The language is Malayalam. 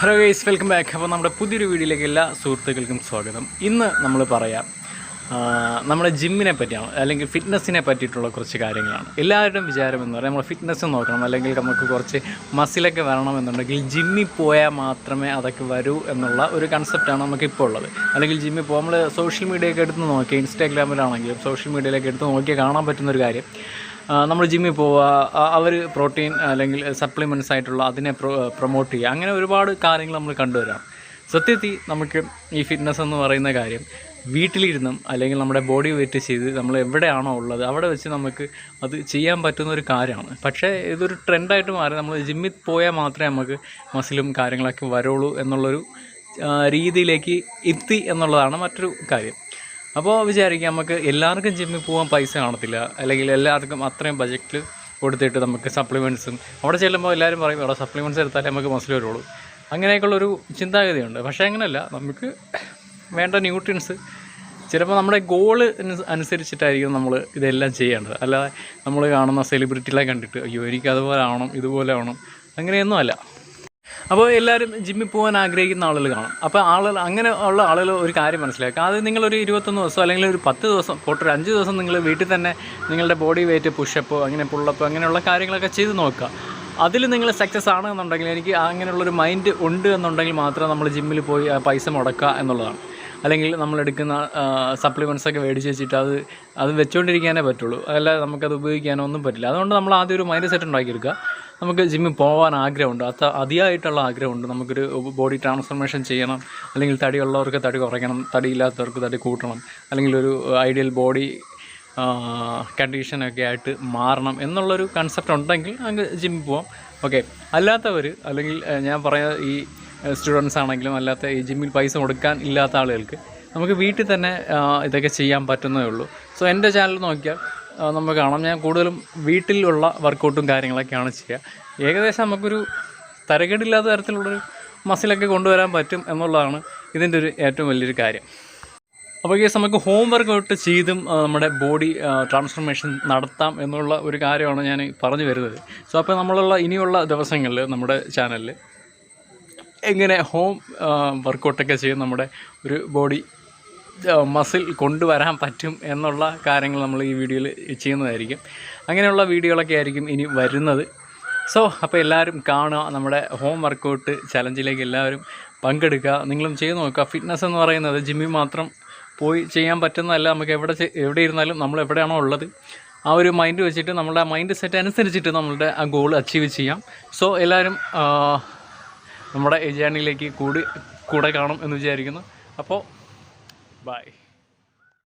ഹലോ ഗൈസ് വെൽക്കം ബാക്ക് അപ്പോൾ നമ്മുടെ പുതിയൊരു വീഡിയോയിലേക്ക് എല്ലാ സുഹൃത്തുക്കൾക്കും സ്വാഗതം. ഇന്ന് നമ്മൾ പറയാം നമ്മുടെ ജിമ്മിനെ പറ്റിയാണ് അല്ലെങ്കിൽ ഫിറ്റ്നസ്സിനെ പറ്റിയിട്ടുള്ള കുറച്ച് കാര്യങ്ങളാണ്. എല്ലാവരുടെയും വിചാരം എന്ന് പറയുന്നത് നമ്മൾ ഫിറ്റ്നസ് നോക്കണം അല്ലെങ്കിൽ നമുക്ക് കുറച്ച് മസിലൊക്കെ വരണമെന്നുണ്ടെങ്കിൽ ജിമ്മിൽ പോയാൽ മാത്രമേ അതൊക്കെ വരൂ എന്നുള്ള ഒരു കൺസെപ്റ്റാണ് നമുക്കിപ്പോൾ ഉള്ളത്. അല്ലെങ്കിൽ ജിമ്മിൽ പോകുമ്പോൾ നമ്മൾ സോഷ്യൽ മീഡിയയൊക്കെ എടുത്ത് നോക്കിയാൽ ഇൻസ്റ്റാഗ്രാമിലാണെങ്കിലും സോഷ്യൽ മീഡിയയിലൊക്കെ എടുത്ത് നോക്കിയാൽ കാണാൻ പറ്റുന്നൊരു കാര്യം. നമ്മൾ ജിമ്മിൽ പോവുക അവർ പ്രോട്ടീൻ അല്ലെങ്കിൽ സപ്ലിമെന്റ്സ് ആയിട്ടുള്ള അതിനെ പ്രൊ പ്രൊമോട്ട് ചെയ്യുക. അങ്ങനെ ഒരുപാട് കാര്യങ്ങൾ നമ്മൾ കണ്ടുവരാം. സത്യത്തിൽ നമുക്ക് ഈ ഫിറ്റ്നസ് എന്ന് പറയുന്ന കാര്യം വീട്ടിലിരുന്നും അല്ലെങ്കിൽ നമ്മുടെ ബോഡി വെയിറ്റ് ചെയ്ത് നമ്മൾ എവിടെയാണോ ഉള്ളത് അവിടെ വെച്ച് നമുക്ക് അത് ചെയ്യാൻ പറ്റുന്ന ഒരു കാര്യമാണ്. പക്ഷേ ഇതൊരു ട്രെൻഡായിട്ട് മാറി. നമ്മൾ ജിമ്മിൽ പോയാൽ മാത്രമേ നമുക്ക് മസിലും കാര്യങ്ങളൊക്കെ വരുള്ളൂ എന്നുള്ളൊരു രീതിയിലേക്ക് എത്തി എന്നുള്ളതാണ് മറ്റൊരു കാര്യം. അപ്പോൾ വിചാരിക്കാം നമുക്ക് എല്ലാവർക്കും ജിമ്മിൽ പോകാൻ പൈസ കാണത്തില്ല. അല്ലെങ്കിൽ എല്ലാവർക്കും അത്രയും ബജറ്റ് കൊടുത്തിട്ട് നമുക്ക് സപ്ലിമെന്റ്സും അവിടെ ചെല്ലുമ്പോൾ എല്ലാവരും പറയും അവിടെ സപ്ലിമെന്റ്സ് എടുത്താലേ നമുക്ക് മസിൽ വരുള്ളൂ. അങ്ങനെയൊക്കെയുള്ളൊരു ചിന്താഗതിയുണ്ട്. പക്ഷേ അങ്ങനെയല്ല നമുക്ക് വേണ്ട ന്യൂട്രിയൻസ് ചിലപ്പോൾ നമ്മുടെ ഗോൾ അനുസരിച്ചിട്ടായിരിക്കും നമ്മൾ ഇതെല്ലാം ചെയ്യേണ്ടത്. അല്ലാതെ നമ്മൾ കാണുന്ന സെലിബ്രിറ്റികളെ കണ്ടിട്ട് അയ്യോ എനിക്ക് അതുപോലെ ആവണം ഇതുപോലെ ആവണം. അങ്ങനെയൊന്നും അല്ല. അപ്പോൾ എല്ലാവരും ജിമ്മിൽ പോകാൻ ആഗ്രഹിക്കുന്ന ആളുകൾ കാണും. അപ്പോൾ ആളുകൾ അങ്ങനെ ഉള്ള ആളുകൾ ഒരു കാര്യം മനസ്സിലാക്കുക. അത് നിങ്ങളൊരു ഇരുപത്തൊന്ന് ദിവസം അല്ലെങ്കിൽ ഒരു പത്ത് ദിവസം പോട്ടൊരു അഞ്ച് ദിവസം നിങ്ങൾ വീട്ടിൽ തന്നെ നിങ്ങളുടെ ബോഡി വെയിറ്റ് പുഷപ്പ് അങ്ങനെ പുള്ളപ്പ് അങ്ങനെയുള്ള കാര്യങ്ങളൊക്കെ ചെയ്ത് നോക്കുക. അതിൽ നിങ്ങൾ സക്സസ് ആണ് എന്നുണ്ടെങ്കിൽ എനിക്ക് അങ്ങനെയുള്ളൊരു മൈൻഡ് ഉണ്ട് എന്നുണ്ടെങ്കിൽ മാത്രമേ നമ്മൾ ജിമ്മിൽ പോയി പൈസ മുടക്കുക എന്നുള്ളതാണ്. അല്ലെങ്കിൽ നമ്മൾ എടുക്കുന്ന സപ്ലിമെന്റ്സ് ഒക്കെ മേടിച്ച് വെച്ചിട്ട് അത് അത് വെച്ചുകൊണ്ടിരിക്കാനേ പറ്റുള്ളൂ. അല്ലാതെ നമുക്കത് ഉപയോഗിക്കാനോ ഒന്നും പറ്റില്ല. അതുകൊണ്ട് നമ്മൾ ആദ്യം ഒരു മൈൻഡ് സെറ്റ് ഉണ്ടാക്കിയെടുക്കുക. നമുക്ക് ജിമ്മിൽ പോകാൻ ആഗ്രഹമുണ്ട്. അത് അതിയായിട്ടുള്ള ആഗ്രഹമുണ്ട്. നമുക്കൊരു ബോഡി ട്രാൻസ്ഫർമേഷൻ ചെയ്യണം. അല്ലെങ്കിൽ തടിയുള്ളവർക്ക് തടി കുറയ്ക്കണം. തടിയില്ലാത്തവർക്ക് തടി കൂട്ടണം. അല്ലെങ്കിൽ ഒരു ഐഡിയൽ ബോഡി കണ്ടീഷനൊക്കെ ആയിട്ട് മാറണം എന്നുള്ളൊരു കൺസെപ്റ്റ് ഉണ്ടെങ്കിൽ അങ്ങ് ജിമ്മിൽ പോവാം. ഓക്കെ. അല്ലാത്തവർ അല്ലെങ്കിൽ ഞാൻ പറയാ ഈ സ്റ്റുഡൻസ് ആണെങ്കിലും അല്ലാത്ത ഈ ജിമ്മിൽ പൈസ കൊടുക്കാൻ ഇല്ലാത്ത ആളുകൾക്ക് നമുക്ക് വീട്ടിൽ തന്നെ ഇതൊക്കെ ചെയ്യാൻ പറ്റുന്നതേ ഉള്ളൂ. സോ എന്റെ ചാനൽ നോക്കിയാൽ നമുക്ക് കാണാം. ഞാൻ കൂടുതലും വീട്ടിലുള്ള വർക്കൗട്ടും കാര്യങ്ങളൊക്കെയാണ് ചെയ്യുക. ഏകദേശം നമുക്കൊരു തരകേടില്ലാത്ത തരത്തിലുള്ളൊരു മസിലൊക്കെ കൊണ്ടുവരാൻ പറ്റും എന്നുള്ളതാണ് ഇതിന്റെ ഒരു ഏറ്റവും വലിയൊരു കാര്യം. അപ്പോൾ കേസ് നമുക്ക് ഹോം വർക്കൗട്ട് ചെയ്തും നമ്മുടെ ബോഡി ട്രാൻസ്ഫോർമേഷൻ നടത്താം എന്നുള്ള ഒരു കാര്യമാണ് ഞാൻ പറഞ്ഞു വരുന്നത്. സോ അപ്പോൾ നമ്മളുള്ള ഇനിയുള്ള ദിവസങ്ങളിൽ നമ്മുടെ ചാനലിൽ എങ്ങനെ ഹോം വർക്കൗട്ടൊക്കെ ചെയ്ത് നമ്മുടെ ഒരു ബോഡി മസിൽ കൊണ്ടുവരാൻ പറ്റും എന്നുള്ള കാര്യങ്ങൾ നമ്മൾ ഈ വീഡിയോയിൽ ചെയ്യുന്നതായിരിക്കും. അങ്ങനെയുള്ള വീഡിയോകളൊക്കെ ആയിരിക്കും ഇനി വരുന്നത്. സോ അപ്പോൾ എല്ലാവരും കാണുക നമ്മുടെ ഹോം വർക്കൗട്ട് ചലഞ്ചിലേക്ക് എല്ലാവരും പങ്കെടുക്കുക. നിങ്ങളും ചെയ്ത് നോക്കുക. ഫിറ്റ്നസ് എന്ന് പറയുന്നത് ജിമ്മിൽ മാത്രം പോയി ചെയ്യാൻ പറ്റുന്നതല്ല. നമുക്ക് എവിടെ എവിടെ ഇരുന്നാലും നമ്മൾ എവിടെയാണോ ഉള്ളത്. ആ ഒരു മൈൻഡ് വെച്ചിട്ട് നമ്മുടെ മൈൻഡ് സെറ്റ് അനുസരിച്ചിട്ട് നമ്മളുടെ ആ ഗോൾ അച്ചീവ് ചെയ്യാം. സോ എല്ലാവരും നമ്മുടെ ജേണിയിലേക്ക് കൂടി കൂടെ കാണും എന്ന് വിചാരിക്കുന്നു. അപ്പോൾ Bye.